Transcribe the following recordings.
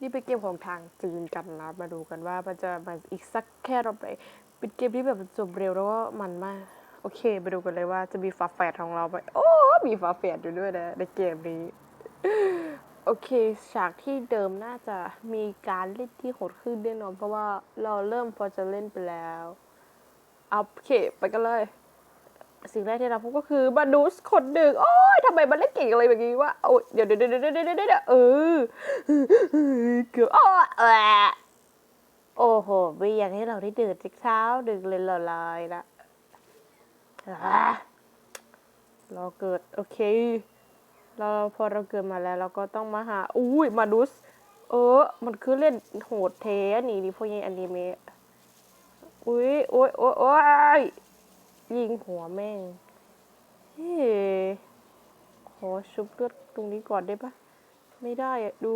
นี่เป็นเกมของทางจีนกันนะมาดูกันว่ามันจะมาอีกสักแค่รอบไหนเป็นเกมที่แบบจบเร็วแล้วก็มันมาก โอเคไปดูกันเลยว่าจะมีฝาแฝดของเราไหมโอ้ มีฝาแฝดอยู่ด้วยนะในเกมนี้ โอเค ฉากที่เดิมน่าจะมีการเล่นที่โหดขึ้นแน่นอนเพราะว่าเราเริ่มพอจะเล่นไปแล้ว เอาโอเค ไปกันเลย สิ่งแรกที่เราพบก็คือบานูสคนหนึ่งโอ้ยทำไมมันเล่นเก่งอะไรแบบนี้วะโอ้ยเดี๋ยวเดี๋ยวเดี๋ยวเดี๋ยวเดี๋ยวเดี๋ยวเดี๋ยวเออเกือบอ้แอะโอ้โหไม่อยากให้เราได้ดื่มเช้าดึกเลยละลายละอะรอเกิด โอเค เราพอเราเกิดมาแล้ว เราก็ต้องมาหา อุ้ยมานุสเออ มันคือเล่นโหดเทนี่นี่พวกนี้อนิเมะอุ้ยโอ้ยโอ้ยโอ้ ยิงหัวแม่งเฮ้ขอชุบเลือดตรงนี้ก่อนได้ปะไม่ได้อะดู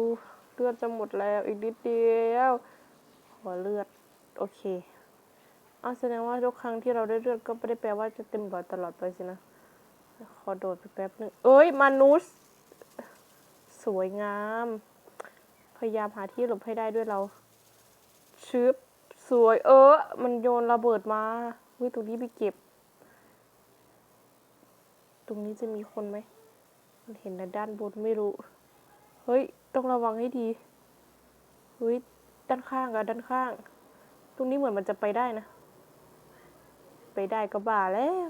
เลือดจะหมดแล้วอีกนิดเดียวขอเลือด โอเคเอาแสดงว่าทุกครั้งที่เราได้เลือดก็ไม่ได้แปลว่าจะเต็มบ่อตลอดไปสินะ ขอโดดไปแป๊บนึง เอ้ยมนุษย์ สวยงาม พยายามหาที่หลบให้ได้ด้วยเราชึบสวยเออ มันโยนระเบิดมาวิตรงนี้ไปเก็บ ตรงนี้จะมีคนไหม มันเห็นนะด้านบนไม่รู้ เฮ้ย ต้องระวังให้ดี เฮ้ย ด้านข้างอะด้านข้าง ตรงนี้เหมือนมันจะไปได้นะ ไปได้ก็บ่าแล้ว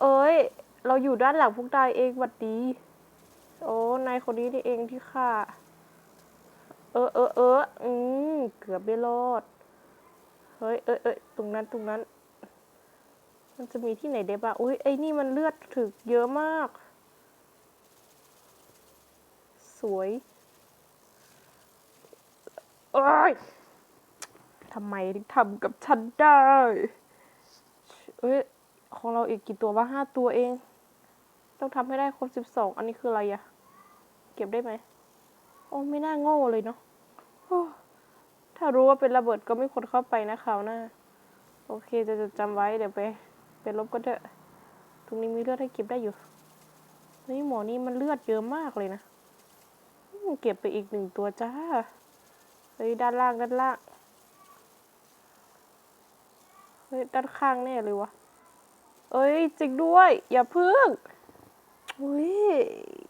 เอ้ย เราอยู่ด้านหลังพวกนายเองหวัดดี โอ้ นายคนนี้นี่เองที่ฆ่า เออเออเอออืมเกือบไม่รอด เฮ้ย เอ้ยเอ้ยตรงนั้น ตรงนั้น มันจะมีที่ไหนได้บ้างอุ้ยไอ้นี่มันเลือดถึกเยอะมาก สวยเอ้ยทำไมถึงทำกับฉันได้เอ้ยของเราอีกกี่ตัววะห้าตัวเอง ต้องทำให้ได้ครบสิบสองอันนี้คืออะไรอะเก็บได้ไหมโอ้ไม่น่าโง่เลยเนาะถ้ารู้ว่าเป็นระเบิดก็ไม่ควรเข้าไปนะคราวหน้า โอเคจะจดจำไว้เดี๋ยวไป ไปลบก็เถอะตรงนี้มีเลือดให้เก็บได้อยู่เฮ้ยหมอนี่มันเลือดเยอะมากเลยนะเก็บไปอีกหนึ่งตัวจ้าเฮ้ยด้านล่างด้านล่างเฮ้ยด้านข้างแน่เลยวะเอ้ยจริงด้วย อย่าพึ่งอุ้ย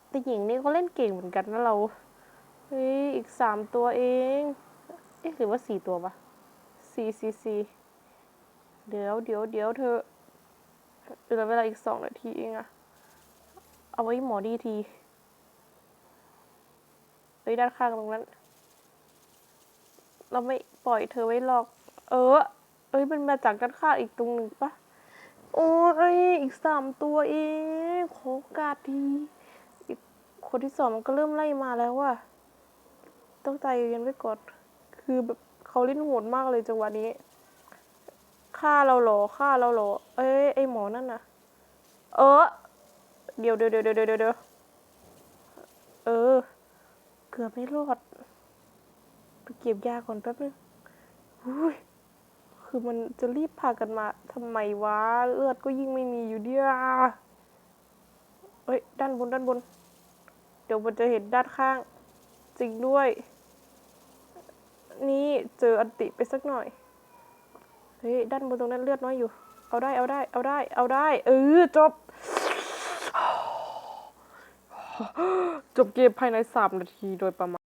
แต่หญิงนี่ก็เล่นเก่งเหมือนกันนะเราเฮ้ยอีกสามตัวเองเอ๊ะหรือว่าสี่ตัวปะสี่สี่สี่เดี๋ยวเดี๋ยวเดี๋ยวเธอ เหลือเวลาอีกสองนาทีเองอะเอาไว้หมอดีทีเฮ้ยด้านข้างตรงนั้น เราไม่ปล่อยเธอไว้หรอก เออ เอ้ยมันมาจากด้านข้างอีกตรงหนึ่งปะโอ้ยอีกสามตัวเองขอโอกาสทีอีกคนที่สองมันก็เริ่มไล่มาแล้วว่ะต้องใจเย็นไว้ก่อน คือแบบเขาเล่นโหดมากเลยจังหวะนี้ ฆ่าเราหรอฆ่าเราหรอ เอ้ยไอหมอนั่นนะเออเดี๋ยวเดี๋ยวเดี๋ยวเดี๋ยวเดี๋ยวเดี๋ยวเออ เกือบไม่รอดไปเก็บยาก่อนแป๊บนึงอุ้ยคือมันจะรีบพากันมาทำไมวะ เลือดก็ยิ่งไม่มีอยู่เดียวเอ้ย ด้านบนด้านบน เดี๋ยวมันจะเห็นด้านข้าง จริงด้วย นี่เจออันติไปสักหน่อย เฮ้ยด้านบนตรงนั้นเลือดน้อยอยู่ เอาได้เอาได้ เอาได้ เอาได้ เออจบ จบเกมภายในสามนาทีโดยประมาณ